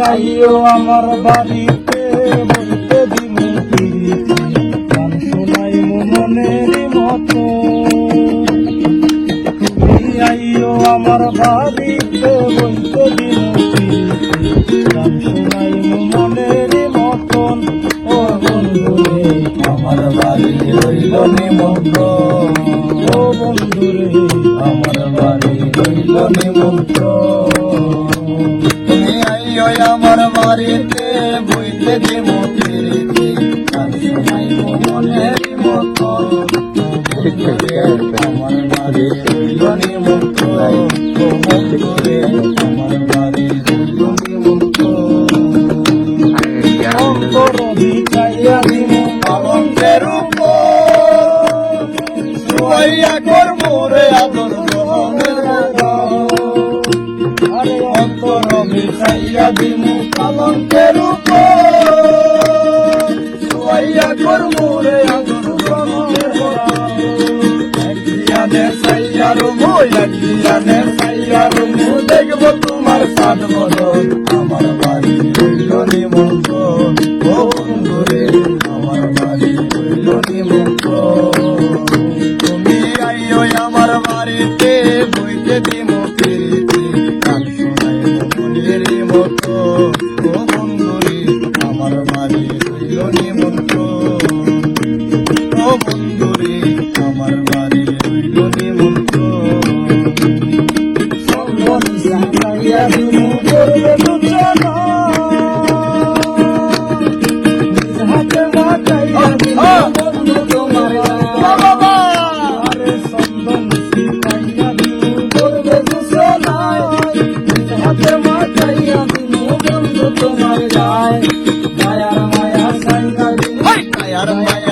আইও আমার বাড়িতে, বলতে পিরিতি। গান শোনাই মনের মতো। তুমি আইও আমার বাড়িতে, বলতে পিরিতি। গান শোনাই মনের মতন ও বন্ধুরে, আমার বাড়ি রইল নিমন্ত্রণ। ও বন্ধুরে, আমার বাড়ি রইল নিমন্ত্রণ। আইও আমার বাড়িতে বইতে দিব ফিরিতে আমার বাড়ি রইল নিমন্ত্রণ আমার বাড়ি করব রে আদর। অন্তর মিশাইয়া দিমু কলঙ্কের উপর। করমু রে দেখব তোমার সাত বদল আমার বাড়ি নিমন্ত্রণ নিমন্ত্রণ ও বন্ধুরে আমার বাড়ি রইল নিমন্ত্রণ সম্বন সাজাইয়া দিমু করবে দুজনা। হাতে মাটাইয়া বন্ধু তোমার। বাবা আরে সম্বন সাজাইয়া দিমু করবে দুজনা হাতে মাটাইয়া দিমু বন্ধু তোমার। para.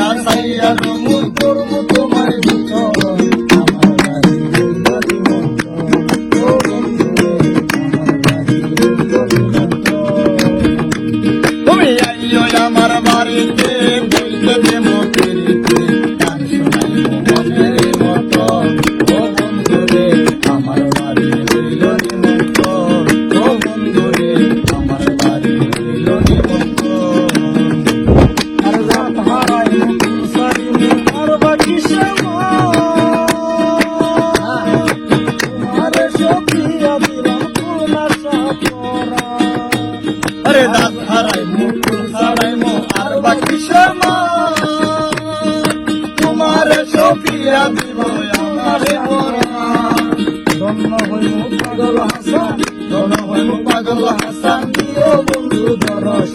আরে দাঁত হারাই মুকুল হারাই মো, আর বাকি সমা তোমার সফিয়া দিব আমারে মোরা ধন্য হইল পাগল হাসান দোনো হইল পাগল হাসান বন্ধু দরশ